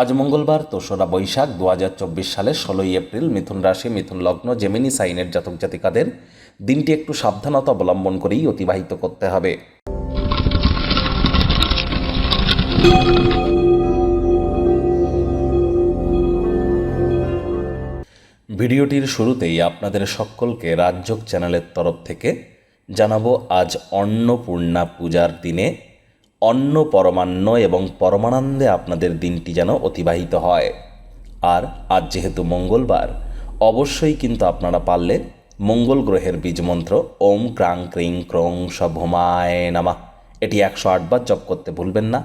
আজ মঙ্গলবার, দোসরা বৈশাখ দু হাজার চব্বিশ সালের ষোলোই এপ্রিল, মিথুন রাশি, মিথুন লগ্ন জেমিনি সাইনের জাতক জাতিকাদের দিনটি একটু সাবধানতা অবলম্বন করেই অতিবাহিত করতে হবে। ভিডিওটির শুরুতেই আপনাদের সকলকে রাজযোগ চ্যানেলের তরফ থেকে জানাব, আজ অন্নপূর্ণা পূজার দিনে অন্ন পরমান্ন এবং পরমানন্দে আপনাদের দিনটি যেন অতিবাহিত হয়। আর আজ যেহেতু মঙ্গলবার, অবশ্যই কিন্তু আপনারা পারলে মঙ্গল গ্রহের বীজমন্ত্র ওম ক্রাং ক্রিং ক্রং সভমায় নামা। এটি একশো আটবার জপ করতে ভুলবেন না।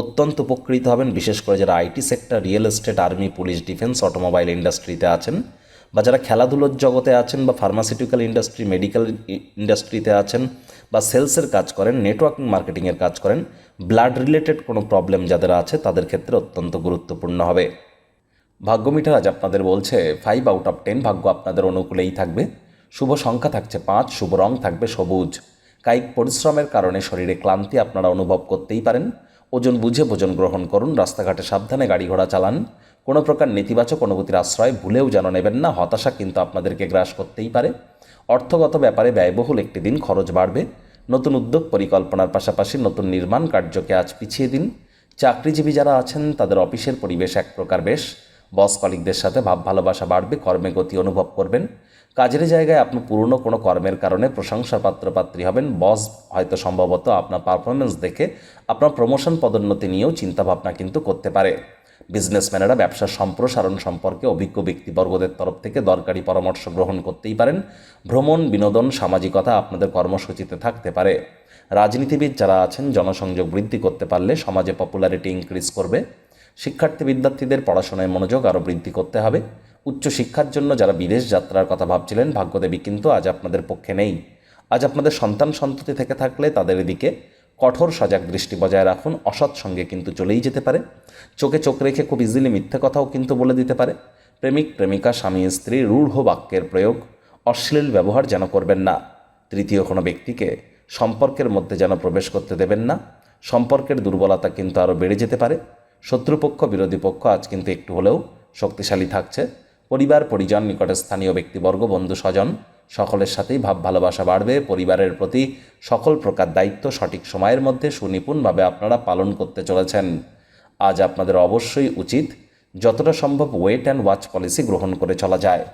অত্যন্ত উপকৃত হবেন, বিশেষ করে যারা IT sector, real estate, army, police, defence, automobile ইন্ডাস্ট্রিতে আছেন বা যারা খেলাধুলোর জগতে আছেন বা ফার্মাসিউটিক্যাল ইন্ডাস্ট্রি মেডিকেল ইন্ডাস্ট্রিতে আছেন বা সেলসের কাজ করেন, নেটওয়ার্কিং, মার্কেটিংয়ের কাজ করেন, ব্লাড রিলেটেড কোনো প্রবলেম যাদের আছে তাদের ক্ষেত্রে অত্যন্ত গুরুত্বপূর্ণ হবে। ভাগ্য মিটার আজ আপনাদের বলছে ফাইভ আউট অফ টেন ভাগ্য আপনাদের অনুকূলেই থাকবে। শুভ সংখ্যা থাকছে পাঁচ, শুভ রং থাকবে সবুজ। কায়িক পরিশ্রমের কারণে শরীরে ক্লান্তি আপনারা অনুভব করতেই পারেন। ওজন বুঝে ভোজন গ্রহণ করুন, রাস্তাঘাটে সাবধানে গাড়ি ঘোড়া চালান। কোনো প্রকার নেতিবাচক অনুভূতির আশ্রয় ভুলেও যেন নেবেন না, হতাশা কিন্তু আপনাদেরকে গ্রাস করতেই পারে। অর্থগত ব্যাপারে ব্যয়বহুল একটি দিন খরচ বাড়বে। নতুন উদ্যোগ পরিকল্পনার পাশাপাশি নতুন নির্মাণ কার্যকে আজ পিছিয়ে দিন। চাকরিজীবী যারা আছেন, তাদের অফিসের পরিবেশ এক প্রকার বেশ। বস কলিকদের সাথে ভাব ভালোবাসা বাড়বে, কর্মে গতি অনুভব করবেন। কাজের জায়গায় আপনি পুরনো কোনো কর্মের কারণে প্রশংসার পাত্রপাত্রী হবেন। বস হয়তো সম্ভবত আপনার পারফরমেন্স দেখে আপনার প্রমোশন পদোন্নতি নিয়েও চিন্তাভাবনা কিন্তু করতে পারে। বিজনেসম্যানেরা ব্যবসা সম্প্রসারণ সম্পর্কে অভিজ্ঞ ব্যক্তিবর্গদের তরফ থেকে দরকারি পরামর্শ গ্রহণ করতেই পারেন। ভ্রমণ, বিনোদন, সামাজিকতা আপনাদের কর্মসূচিতে থাকতে পারে। রাজনীতিবিদ যারা আছেন, জনসংযোগ বৃদ্ধি করতে পারলে সমাজে পপুলারিটি ইনক্রিজ করবে। শিক্ষার্থী বিদ্যার্থীদের পড়াশোনায় মনোযোগ আরও বৃদ্ধি করতে হবে। উচ্চশিক্ষার জন্য যারা বিদেশ যাত্রার কথা ভাবছিলেন, ভাগ্যদেবী কিন্তু আজ আপনাদের পক্ষে নেই। আজ আপনাদের সন্তান সন্ততি থেকে থাকলে তাদের এদিকে কঠোর সজাগ দৃষ্টি বজায় রাখুন, অসৎ সঙ্গে কিন্তু চলেই যেতে পারে। চোখে চোখ রেখে খুব ইজিলি মিথ্যে কথাও কিন্তু বলে দিতে পারে। প্রেমিক, প্রেমিকা, স্বামী, স্ত্রী, রূঢ় বাক্যের প্রয়োগ, অশ্লীল ব্যবহার যেন করবেন না। তৃতীয় কোনো ব্যক্তিকে সম্পর্কের মধ্যে যেন প্রবেশ করতে দেবেন না। সম্পর্কের দুর্বলতা কিন্তু আরও বেড়ে যেতে পারে। শত্রুপক্ষ, বিরোধী পক্ষ আজ কিন্তু একটু হলেও শক্তিশালী থাকছে। পরিবার, পরিজন নিকটে স্থানীয় ব্যক্তিবর্গ, বন্ধু, স্বজন সকলের সাথেই ভাব ভালোবাসা বাড়বে, পরিবারের প্রতি সকল প্রকার দায়িত্ব সঠিক সময়ের মধ্যে সুনিপুণভাবে আপনারা পালন করতে চলেছেন। আজ আপনাদের অবশ্যই উচিত যতটা সম্ভব ওয়েট অ্যান্ড ওয়াচ পলিসি গ্রহণ করে চলা যায়।